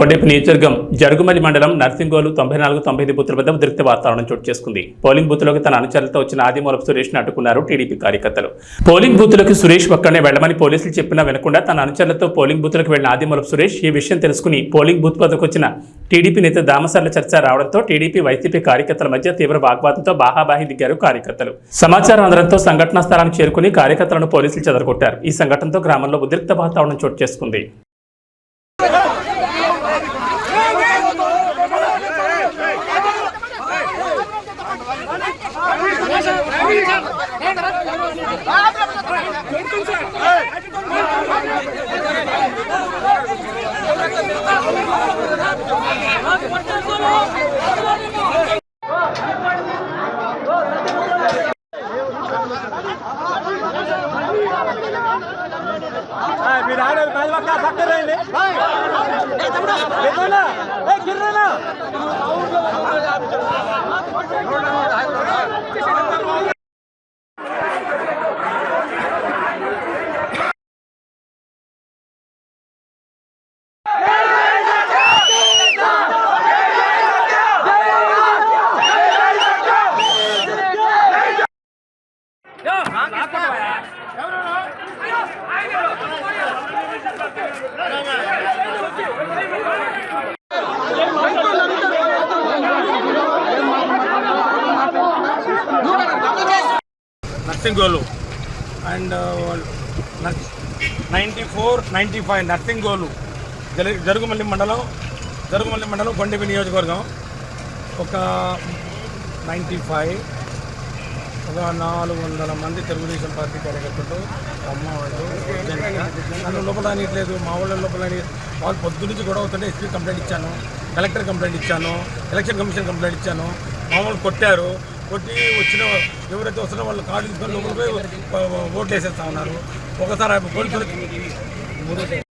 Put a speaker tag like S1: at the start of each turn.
S1: కొండేపు నియోజకవర్గం జరుగుమలి మండలం నర్సింగోలు తొంభై నాలుగు తొంభై ఐదు బూతుల వద్ద ఉద్రిక్త వాతావరణం చోటు చేసుకుంది. పోలింగ్ బూత్లోకి తన అనుచరులతో వచ్చిన ఆదిమూలపు సురేష్ను అడ్డుకున్నారు టీడీపీ కార్యకర్తలు. పోలింగ్ బూత్లోకి సురేష్ ఒక్కనే వెళ్ళమని పోలీసులు చెప్పినా వినకుండా తన అనుచరులతో పోలింగ్ బూత్లోకి వెళ్ళిన ఆదిమూలపు సురేష్ ఈ విషయం తెలుసుకుని పోలింగ్ బూత్ వద్దకు వచ్చిన టీడీపీ నేత దామసర్ల చర్చ రావడంతో టీడీపీ వైసీపీ కార్యకర్తల మధ్య తీవ్ర వాగ్వాదంతో బాహాబాహి దిగారు కార్యకర్తలు. సమాచారం అందడంతో సంఘటనా స్థలానికి చేరుకుని కార్యకర్తలను పోలీసులు చెదరగొట్టారు. ఈ సంఘటనతో గ్రామంలో ఉద్రిక్త వాతావరణం చోటు చేసుకుంది.
S2: మీరు ఆడేది కాదు పక్క పక్క ఎవరు Narsing Golu. And ninety four ninety five Narsing Golu. Jarugumalli మండలం జరుగుమల్లి మండలం కొండపి నియోజకవర్గం. ఒక నైంటీ ఫైవ్ ఒక నాలుగు వందల మంది తెలుగుదేశం పార్టీ కార్యకర్తలు అమ్మ వాళ్ళు నన్ను లోపల రానియట్లేదు మా వాళ్ళ లోపల వాళ్ళు పొద్దు నుంచి గొడవ అవుతుంటే ఎస్పీ కంప్లైంట్ ఇచ్చాను కలెక్టర్ కంప్లైంట్ ఇచ్చాను ఎలక్షన్ కమిషన్ కంప్లైంట్ ఇచ్చాను. మామూలు కొట్టారు కొట్టి వచ్చిన ఎవరైతే వస్తున్న వాళ్ళు కార్డు తీసుకొని లోపల పోయి ఓట్లు వేసేస్తా ఉన్నారు. ఒకసారి పోలీసులు